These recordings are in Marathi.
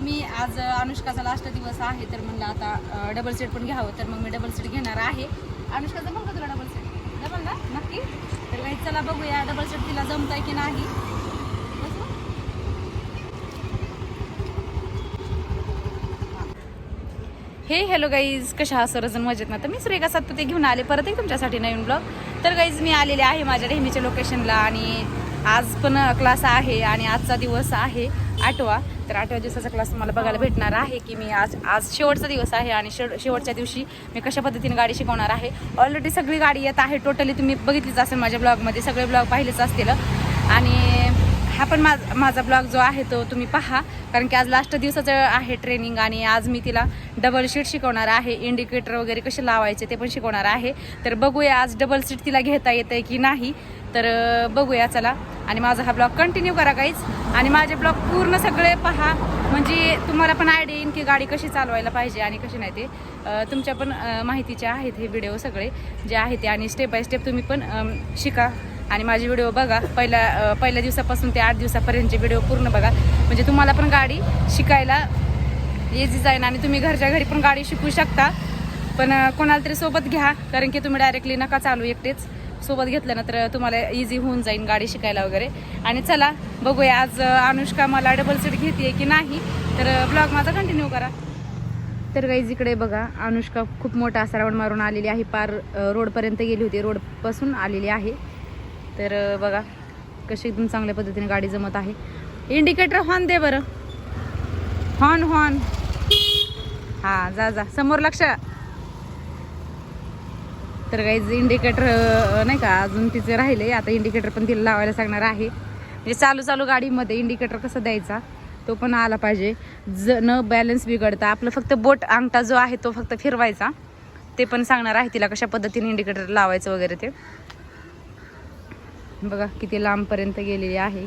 मी आज अनुष्काचा लास्ट दिवस आहे तर म्हणलं आता डबल सेट पण घ्यावं तर मग मी डबल सेट घेणार आहे. अनुष्का जमल का तुला डबल सेट जमल ना? नक्की? तर काही चला बघूया डबल सेट तिला जमत आहे की नाही. हे हॅलो गाईज कशा हा सरजन मजेत ना? तर मी सुरेखा सातपुते घेऊन आले परत एक तुमच्यासाठी नवीन ब्लॉग तर गाईज मी आलेले आहे माझ्या नेहमीच्या लोकेशनला आणि आज पण क्लास आहे आणि आजचा दिवस आहे आठवा. तर आठव्या दिवसाचा क्लास तुम्हाला बघायला भेटणार आहे की मी आज आज शेवटचा दिवस आहे आणि शेव शेवटच्या दिवशी मी कशा पद्धतीने गाडी शिकवणार आहे. ऑलरेडी सगळी गाडी येत आहे. टोटली तुम्ही बघितलीच असेल माझ्या ब्लॉगमध्ये सगळे ब्लॉग पाहिलेच असतील. आणि हा पण माझ माझा ब्लॉग जो आहे तो तुम्ही पहा. कारण की आज लास्ट दिवसाचं आहे ट्रेनिंग आणि आज मी तिला डबल शीट शिकवणार आहे. इंडिकेटर वगैरे कसे लावायचे ते पण शिकवणार आहे. तर बघूया आज डबल सीट तिला घेता येते की नाही. तर बघूया चला. आणि माझा हा ब्लॉग कंटिन्यू करा काहीच आणि माझे ब्लॉग पूर्ण सगळे पहा. म्हणजे तुम्हाला पण आयडिया येईन की गाडी कशी चालवायला पाहिजे आणि कशी नाही ते. तुमच्या पण माहितीचे आहेत हे व्हिडिओ सगळे जे आहे ते. आणि स्टेप बाय स्टेप तुम्ही पण शिका. आणि माझे व्हिडिओ बघा. पहिल्या पहिल्या दिवसापासून ते आठ दिवसापर्यंतचे व्हिडिओ पूर्ण बघा. म्हणजे तुम्हाला पण गाडी शिकायला इझी जाईल आणि तुम्ही घरच्या घरी पण गाडी शिकू शकता. पण कोणाला तरी सोबत घ्या. कारण की तुम्ही डायरेक्टली नका चालू एकटेच. सोबत घेतलं ना तर तुम्हाला इझी होऊन जाईल गाडी शिकायला वगैरे. आणि चला बघूया आज अनुष्का मला डबल सीट घेते की नाही? तर ब्लॉग माझा कंटिन्यू करा. तर गाईज इकडे बघा अनुष्का खूप मोठा असा राऊंड मारून आलेली आहे. पार रोडपर्यंत गेली होती. रोडपासून आलेली आहे. तर बघा कशी एकदम चांगल्या पद्धतीने गाडी जमत आहे. इंडिकेटर हॉर्न दे बरं. हॉर्न हॉर्न हां जा जा. समोर लक्ष. तर काही इंडिकेटर नाही का अजून तिचं राहिले. आता इंडिकेटर पण तिला लावायला सांगणार आहे. म्हणजे चालू चालू गाडीमध्ये इंडिकेटर कसा द्यायचा तो पण आला पाहिजे. ज न बॅलन्स बिघडता. आपलं फक्त बोट अंगठा जो आहे तो फक्त फिरवायचा. ते पण सांगणार आहे तिला कशा पद्धतीने इंडिकेटर लावायचं वगैरे ते. बघा किती लांबपर्यंत गेलेली आहे.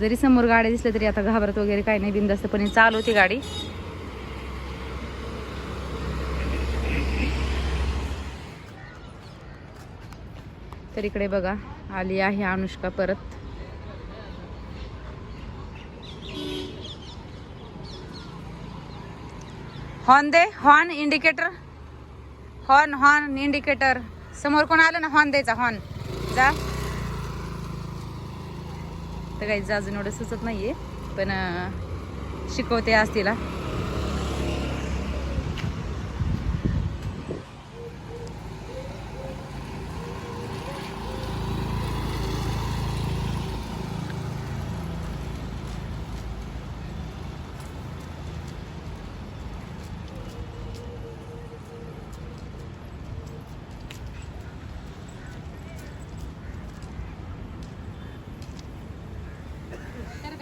जरी समोर गाड्या दिसल्या तरी आता घाबरत वगैरे काही नाही. बिंदास्तपणे चालवते गाडी. तर इकडे बघा आली आहे अनुष्का परत. हॉर्न दे horn indicator horn horn indicator समोर कोण आलं ना हॉर्न द्यायचा हॉर्न. जा. तर काही जाजून एवढं सुचत नाहीये पण शिकवते आज तिला.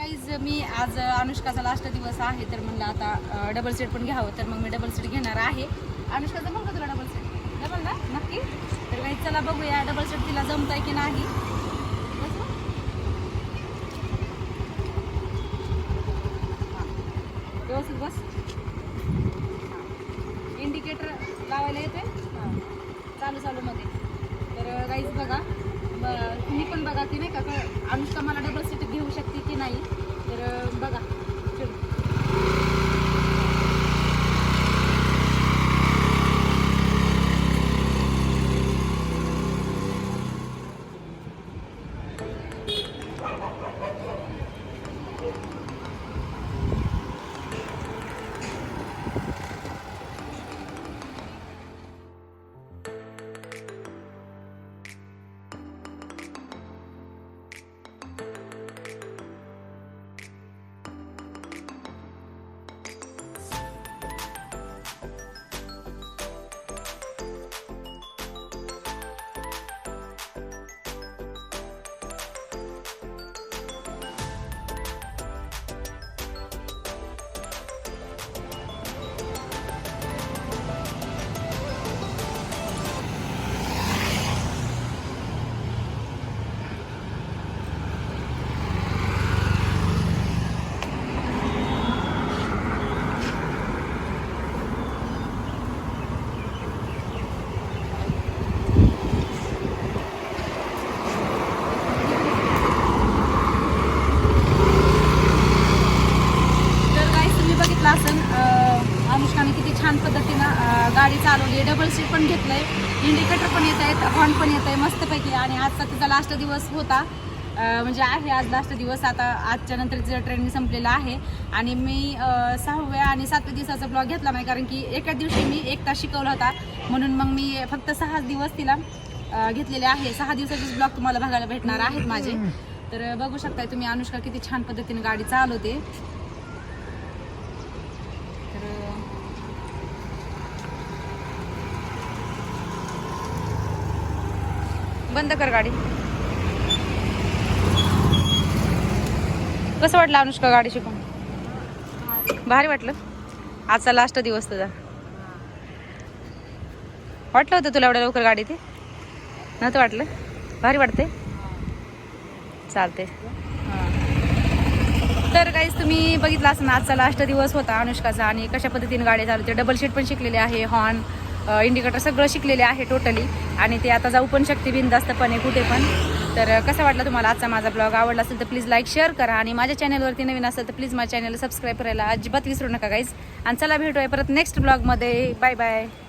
गाईज मी आज अनुष्काचा लास्ट दिवस आहे तर म्हणलं आता डबल सेट पण घ्यावं तर मग मी डबल सेट घेणार आहे. अनुष्का जमल तुला डबल सेट डबल ना? नक्की? तर गाईज चला बघूया डबल सेट तिला जमतंय की नाही. हां. व्यवस्थित बस. इंडिकेटर लावायला येते चालू चालू मध्ये. तर गाईज बघा. ब- तुम्ही पण बघा की नाही का अनुष्का मला डबल सीट शकते की नाही. तर बघा. डबल सीट पण घेतलंय. इंडिकेटर पण येत आहेत हॉर्न पण येत आहे मस्तपैकी. आणि आजचा तिचा लास्ट दिवस होता. म्हणजे आहे आज लास्ट दिवस. आता आजच्या नंतर तिचं ट्रेनिंग संपलेला आहे. आणि मी सहाव्या आणि सातव्या दिवसाचा ब्लॉग घेतला नाही कारण की एका दिवशी मी एक तास शिकवला होता. म्हणून मग मी फक्त सहा दिवस तिला घेतलेले आहे. सहा दिवसाचेच ब्लॉग तुम्हाला बघायला भेटणार आहेत माझे. तर बघू शकताय तुम्ही अनुष्का किती छान पद्धतीने गाडी चालवते तर बंद कर गाडी. कसं वाटलं अनुष्का गाडी शिकून? भारी वाटलं. आजचा लास्ट दिवस तुझा. वाटलं होतं तुला एवढ्या लवकर गाडी ते? नव्हतं वाटलं? भारी वाटते चालते हां. तर काहीच तुम्ही बघितलं असं आजचा लास्ट दिवस होता अनुष्काचा आणि कशा पद्धतीने गाडी चालवते. डबल शीट पण शिकलेली आहे हॉर्न इंडिकेटर सगळं शिकलेले आहे टोटली आणि ते आता जाऊ पण शकते बिनधास्तपणे कुठे पण. तर कसं वाटलं तुम्हाला आजचा माझा ब्लॉग आवडला असेल तर प्लीज लाईक शेअर करा आणि माझ्या चॅनलवरती नवीन असेल तर प्लीज माझ्या चॅनलला सबस्क्राईब करायला अजिबात विसरू नका गाईज आणि चला भेटूया परत नेक्स्ट ब्लॉगमध्ये बाय बाय